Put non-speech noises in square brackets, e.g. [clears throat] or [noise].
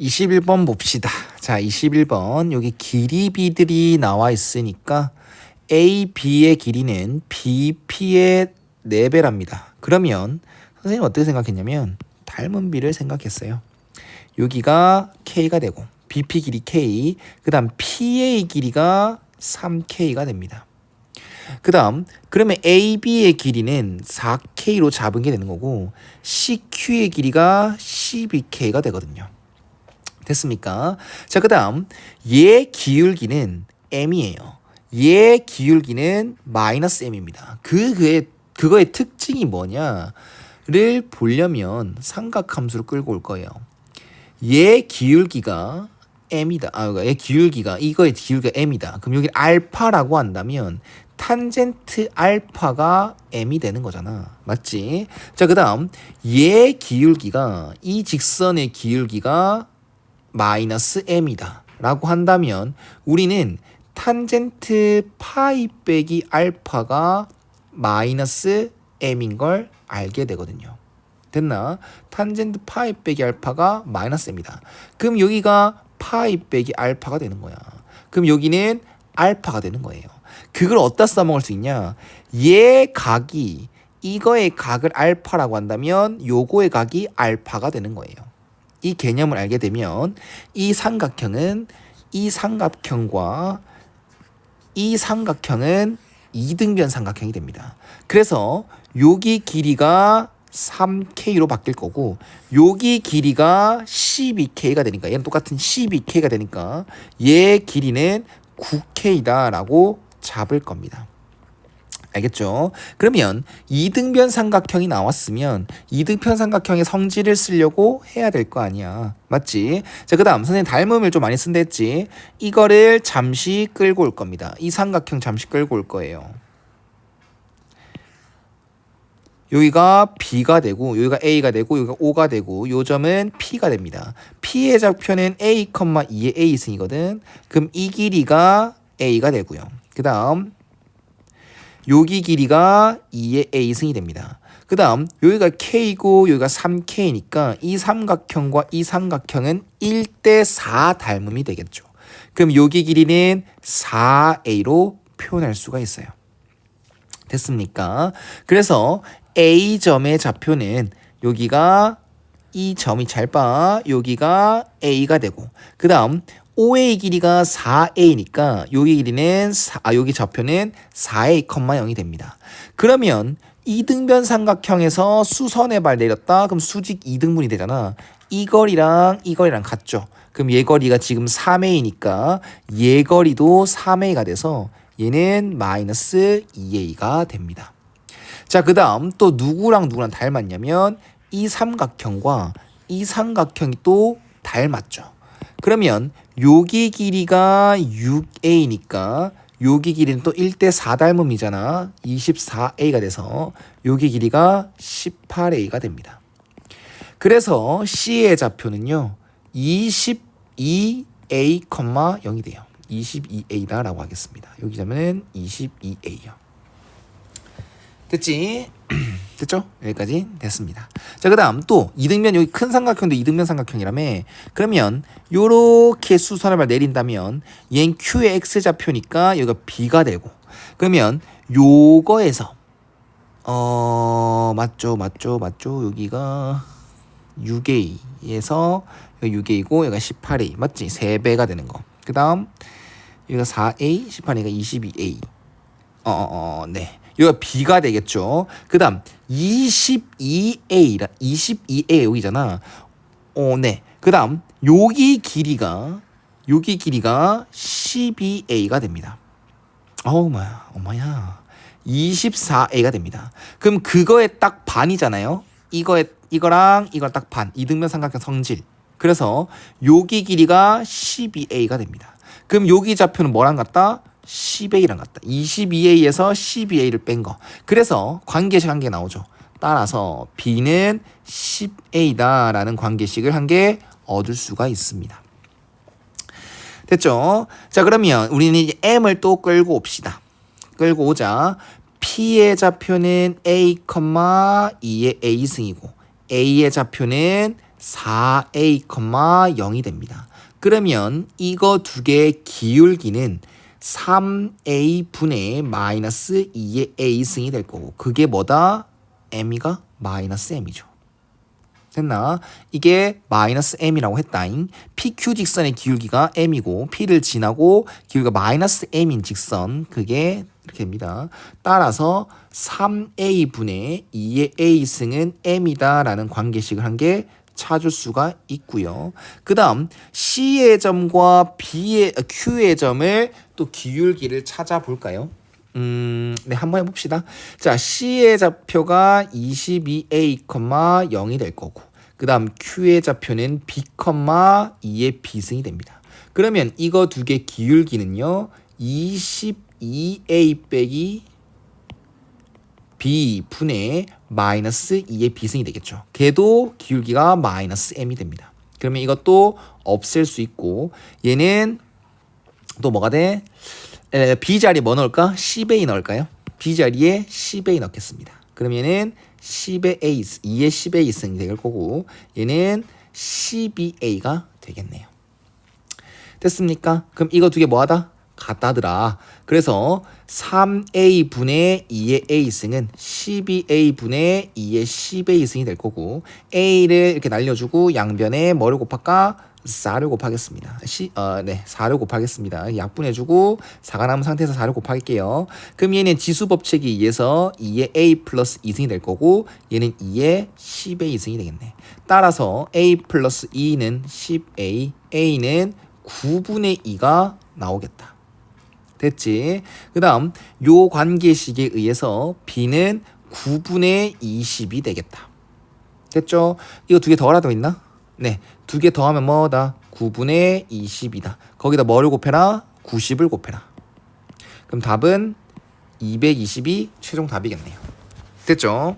21번 봅시다. 자, 21번. 여기 길이 B들이 나와 있으니까 A, B의 길이는 B, P의 4배랍니다. 그러면 선생님 어떻게 생각했냐면 닮은 B를 생각했어요. 여기가 K가 되고 BP 길이 K, 그 다음 PA 길이가 3K가 됩니다. 그 다음 그러면 AB의 길이는 4K로 잡은 게 되는 거고 CQ의 길이가 12K가 되거든요. 됐습니까? 자, 그 다음 얘 기울기는 m이에요. 얘 기울기는 마이너스 m입니다. 그 그의 그거의 특징이 뭐냐를 보려면 삼각함수를 끌고 올 거예요. 얘 기울기가 m이다. 아, 그러니까 얘 기울기가 이거의 기울기가 m이다. 그럼 여기 알파라고 한다면 탄젠트 알파가 m이 되는 거잖아. 맞지? 자, 그 다음 얘 기울기가 이 직선의 기울기가 마이너스 m이다. 라고 한다면 우리는 탄젠트 파이 빼기 알파가 마이너스 m인 걸 알게 되거든요. 됐나? 탄젠트 파이 빼기 알파가 마이너스 m이다. 그럼 여기가 파이 빼기 알파가 되는 거야. 그럼 여기는 알파가 되는 거예요. 그걸 어디다 써먹을 수 있냐? 얘 각이 이거의 각을 알파라고 한다면 요거의 각이 알파가 되는 거예요. 이 개념을 알게 되면 이 삼각형은 이 삼각형과 이 삼각형은 이등변 삼각형이 됩니다. 그래서 여기 길이가 3K로 바뀔 거고 여기 길이가 12K가 되니까 얘는 똑같은 12K가 되니까 얘 길이는 9K다라고 잡을 겁니다. 알겠죠? 그러면 이등변 삼각형이 나왔으면 이등변 삼각형의 성질을 쓰려고 해야 될 거 아니야. 맞지? 자, 그 다음 선생님 닮음을 좀 많이 쓴다 했지? 이거를 잠시 끌고 올 겁니다. 이 삼각형 잠시 끌고 올 거예요. 여기가 B가 되고 여기가 A가 되고 여기가 O가 되고 요 점은 P가 됩니다. P의 좌표는 A, 2의 A 승이거든. 그럼 이 길이가 A가 되고요. 그 다음 여기 길이가 2의 A승이 됩니다. 그 다음 여기가 K고 여기가 3K니까 이 삼각형과 이 삼각형은 1대 4 닮음이 되겠죠. 그럼 여기 길이는 4A로 표현할 수가 있어요. 됐습니까? 그래서 A점의 좌표는 여기가 이 점이 잘 봐. 여기가 A가 되고 그 다음 OA 길이가 4A니까 여기 길이는 4, 아 여기 좌표는 4A, 0이 됩니다. 그러면 이등변 삼각형에서 수선의 발 내렸다. 그럼 수직 이등분이 되잖아. 이 거리랑 이 거리랑 같죠. 그럼 얘 거리가 지금 3A니까 얘 거리도 3A가 돼서 얘는 마이너스 2A가 됩니다. 자, 그 다음 또 누구랑 누구랑 닮았냐면 이 삼각형과 이 삼각형이 또 닮았죠. 그러면 여기 길이가 6a니까 여기 길이는 또 1대 4 닮음이잖아. 24a가 돼서 여기 길이가 18a가 됩니다. 그래서 C의 좌표는요. 22a, 0이 돼요. 22a다라고 하겠습니다. 여기 자면은 22a요. 됐지? [clears throat] 됐죠? 여기까지 됐습니다. 자, 그 다음 또 이등변 여기 큰 삼각형도 이등변 삼각형이라며 그러면 요렇게 수선을 내린다면 얘는 Q의 X좌표니까 여기가 B가 되고 그러면 요거에서 어 맞죠 맞죠 맞죠 여기가 6A에서 여기 6A고 여기가 18A 맞지? 3배가 되는 거. 그 다음 여기가 4A 18A가 22A 어어어 네. 여기가 B가 되겠죠. 그 다음 22A라 22A 여기잖아. 어, 네. 그 다음 여기 길이가 여기 길이가 12A가 됩니다. 어우 마야 엄마야 24A가 됩니다. 그럼 그거에 딱 반이잖아요. 이거에 이거랑 이걸 딱 반. 이등변 삼각형 성질. 그래서 여기 길이가 12A가 됩니다. 그럼 여기 좌표는 뭐랑 같다? 10A랑 같다. 22A에서 12A를 뺀 거. 그래서 관계식 한 개 나오죠. 따라서 B는 10A다라는 관계식을 한 개 얻을 수가 있습니다. 됐죠? 자, 그러면 우리는 이제 M을 또 끌고 옵시다. 끌고 오자. P의 좌표는 A, 2의 A승이고 A의 좌표는 4a, 0이 됩니다. 그러면 이거 두 개의 기울기는 3a 분의 마이너스 2의 a승이 될 거고 그게 뭐다? m이가 마이너스 m이죠. 됐나? 이게 마이너스 m이라고 했다잉. PQ 직선의 기울기가 m이고 P를 지나고 기울기가 마이너스 m인 직선 그게 이렇게 됩니다. 따라서 3a 분의 2의 a승은 m이다라는 관계식을 한게 찾을 수가 있고요. 그 다음 C의 점과 B의 어, Q의 점을 또 기울기를 찾아볼까요? 음, 네, 한번 해봅시다. 자, C의 좌표가 22a, 0이 될 거고, 그 다음 Q의 좌표는 b, 2의 b승이 됩니다. 그러면 이거 두 개 기울기는요, 22a 빼기 b 분의 마이너스 2의 b승이 되겠죠. 걔도 기울기가 마이너스 m이 됩니다. 그러면 이것도 없앨 수 있고, 얘는 또 뭐가 돼? 에, B 자리에 뭐 넣을까? 10A 넣을까요? B 자리에 10A 넣겠습니다. 그러면은 10의 A, 2의 10A 승이 될 거고 얘는 12A가 되겠네요. 됐습니까? 그럼 이거 두 개 뭐하다? 같다더라. 그래서 3A 분의 2의 A 승은 12A 분의 2의 10A 승이 될 거고 A를 이렇게 날려주고 양변에 뭐를 곱할까? 4를 곱하겠습니다. 시, 어, 네, 4를 곱하겠습니다. 약분해주고 4가 남은 상태에서 4를 곱할게요. 그럼 얘는 지수 법칙에 의해서 2의 a 플러스 2승이 될 거고 얘는 2의 10의 2승이 되겠네. 따라서 a 플러스 2는 10a, a는 9분의 2가 나오겠다. 됐지? 그 다음 요 관계식에 의해서 b는 9분의 20이 되겠다. 됐죠? 이거 두 개 더하라고 있나? 네, 두 개 더하면 뭐다? 9분의 20이다. 거기다 뭐를 곱해라? 90을 곱해라. 그럼 답은 220이 최종 답이겠네요. 됐죠?